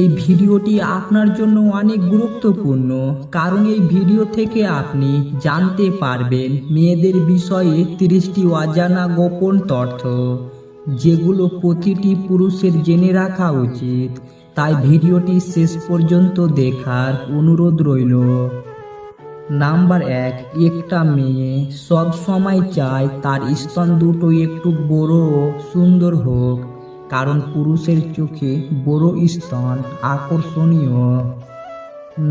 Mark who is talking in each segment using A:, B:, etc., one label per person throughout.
A: এই ভিডিওটি আপনার জন্য অনেক গুরুত্বপূর্ণ, কারণ এই ভিডিও থেকে আপনি জানতে পারবেন মেয়েদের বিষয়ে তিরিশটি অজানা গোপন তথ্য, যেগুলো প্রতিটি পুরুষের জেনে রাখা উচিত। তাই ভিডিওটি শেষ পর্যন্ত দেখার অনুরোধ রইল। নাম্বার এক, একটা মেয়ে সব সময় চায় তার স্তন দুটো একটু বড় সুন্দর হোক। কারণ পুরুষের চোখে বড় স্তন আকর্ষণীয়।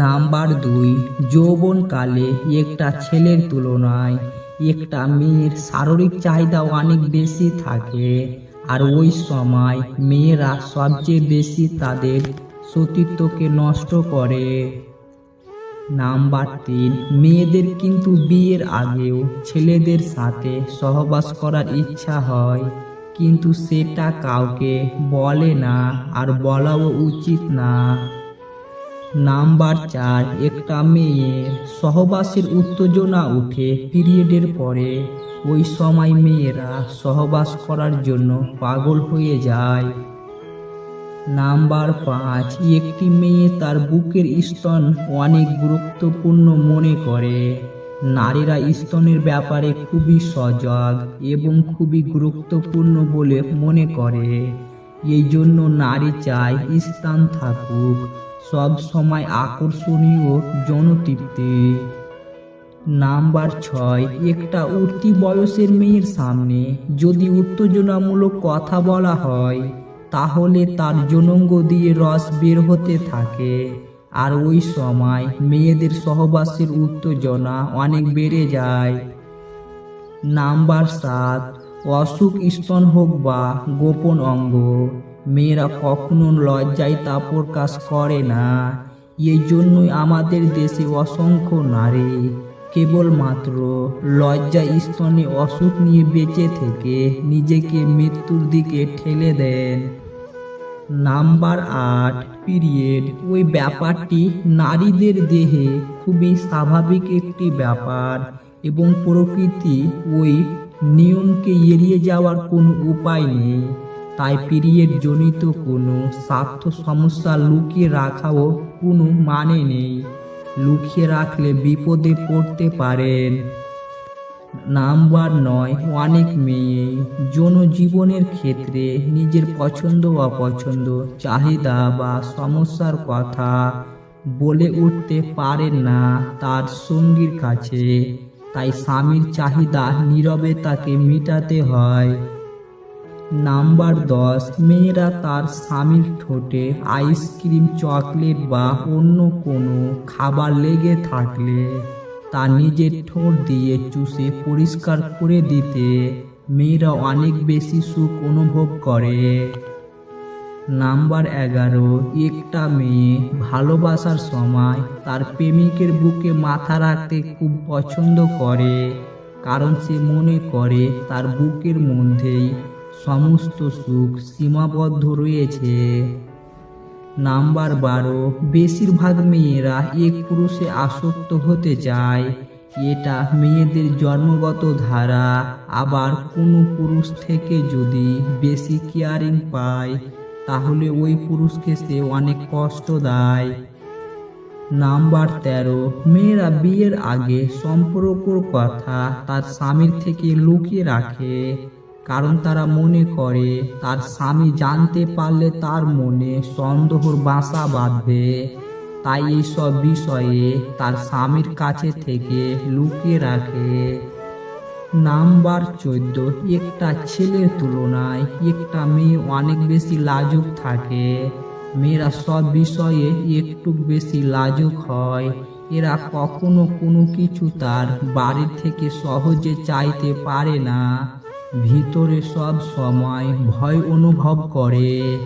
A: নাম্বার দুই, যৌবনকালে একটা ছেলের তুলনায় একটা মেয়ের শারীরিক চাহিদা অনেক বেশি থাকে, আর ওই সময় মেয়েরা সবচেয়ে বেশি তাদের সতীত্বকে নষ্ট করে। নাম্বার তিন, মেয়েদের কিন্তু বিয়ের আগেও ছেলেদের সাথে সহবাস করার ইচ্ছা হয়। কিন্তু সেটা কাউকে বলে না আর বলাও উচিত না। নাম্বার চার, একটা মেয়ের সহবাসের উত্তেজনা উঠে পিরিয়ডের পরে। ওই সময় মেয়েরা সহবাস করার জন্য পাগল হয়ে যায়। নাম্বার পাঁচ, একটি মেয়ে তার বুকের স্তন অনেক গুরুত্বপূর্ণ মনে করে। নারীরা স্তনের ব্যাপারে খুবই সজাগ এবং খুবই গুরুত্বপূর্ণ বলে মনে করে। এই জন্য নারী চায় স্থান থাকুক, সব সময় আকর্ষণীয় জনতৃপ্তি। নাম্বার ছয়, একটা উঠতি বয়সের মেয়ের সামনে যদি উত্তেজনামূলক কথা বলা হয়, তাহলে তার জনঙ্গ দিয়ে রস বের হতে থাকে। আর ওই সময় মেয়েদের সহবাসের উত্তেজনা অনেক বেড়ে যায়। নাম্বার সাত, অসুখ স্তন হোক বা গোপন অঙ্গ, মেয়েরা কখনো লজ্জায় তা প্রকাশ করে না। এই জন্যই আমাদের দেশে অসংখ্য নারী কেবলমাত্র লজ্জা স্তনে অসুখ নিয়ে বেঁচে থেকে নিজেকে মৃত্যুর দিকে ঠেলে দেন। নাম্বার আট পিরিয়ড। ওই ব্যাপারটি নারীদের দেহে খুবই স্বাভাবিক একটি ব্যাপার এবং প্রকৃতি ওই নিয়মকে এড়িয়ে যাওয়ার কোনো উপায় নেই। তাই পিরিয়ড জনিত কোনো স্বার্থ সমস্যা লুকিয়ে রাখাও কোনো মানে নেই। লুকিয়ে রাখলে বিপদে পড়তে পারেন। নাম্বার নয়, অনেক মেয়ে। জনজীবনের ক্ষেত্রে নিজের পছন্দ অপছন্দ, চাহিদা বা সমস্যার কথা বলে উঠতে পারেন না তার সঙ্গীর কাছে। তাই স্বামীর চাহিদা নীরবে তাকে মেটাতে হয়। নাম্বার দশ, মেয়েরা তার স্বামীর ঠোঁটে আইসক্রিম, চকলেট বা অন্য কোনো খাবার লেগে থাকলে তা নিজের ঠোঁট দিয়ে চুষে পরিষ্কার করে দিতে মেয়েরা অনেক বেশি সুখ অনুভব করে। নাম্বার এগারো, একটা মেয়ে ভালোবাসার সময় তার প্রেমিকের বুকে মাথা রাখতে খুব পছন্দ করে, কারণ সে মনে করে তার বুকের মধ্যেই সমস্ত সুখ সীমাবদ্ধ রয়েছে। নাম্বার বারো, বেশিরভাগ মেয়েরা এক পুরুষে আসক্ত হতে চায় এটা মেয়েদের জন্মগত ধারা। আবার কোনো পুরুষ থেকে যদি বেশি কেয়ারিং পায়, তাহলে ওই পুরুষকে সে অনেক কষ্ট দেয়। নাম্বার তেরো, মেয়েরা বিয়ের আগে সম্পর্কর কথা তার স্বামীর থেকে লুকিয়ে রাখে। কারণ তারা মনে করে, তার স্বামী জানতে পারলে তার মনে সন্দেহর বাসা বাঁধবে। তাই এইসব বিষয়ে তার স্বামীর কাছে থেকে লুকিয়ে রাখে। নাম্বার চোদ্দ, একটা ছেলের তুলনায় একটা মেয়ে অনেক বেশি লাজুক থাকে। মেয়েরা সব বিষয়ে একটু বেশি লাজুক হয়। এরা কখনো কোনো কিছু তার বাড়ির থেকে সহজে চাইতে পারে না। ভিতরে সব সময় ভয় অনুভব করে।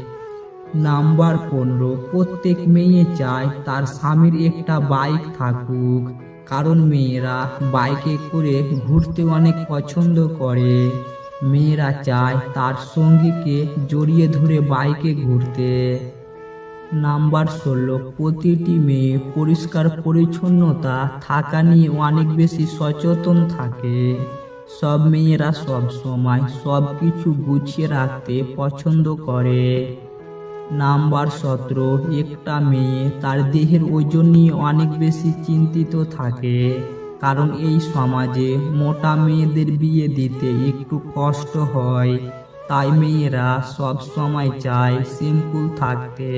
A: নাম্বার পনেরো, প্রত্যেক মেয়ে চায় তার স্বামীর একটা বাইক থাকুক, কারণ মেয়েরা বাইকে করে ঘুরতে অনেক পছন্দ করে। মেয়েরা চায় তার সঙ্গীকে জড়িয়ে ধরে বাইকে ঘুরতে। নাম্বার ষোলো, প্রতিটি মেয়ে পরিষ্কার পরিচ্ছন্নতা থাকা নিয়ে অনেক বেশি সচেতন থাকে। সব মেয়েরা সব সময় সব কিছু গুছিয়ে রাখতে পছন্দ করে। নাম্বার সতেরো, একটা মেয়ে তার দেহের ওজন নিয়ে অনেক বেশি চিন্তিত থাকে। কারণ এই সমাজে মোটা মেয়েদের বিয়ে দিতে একটু কষ্ট হয়। তাই মেয়েরা সব সময় চায় সিম্পল থাকতে।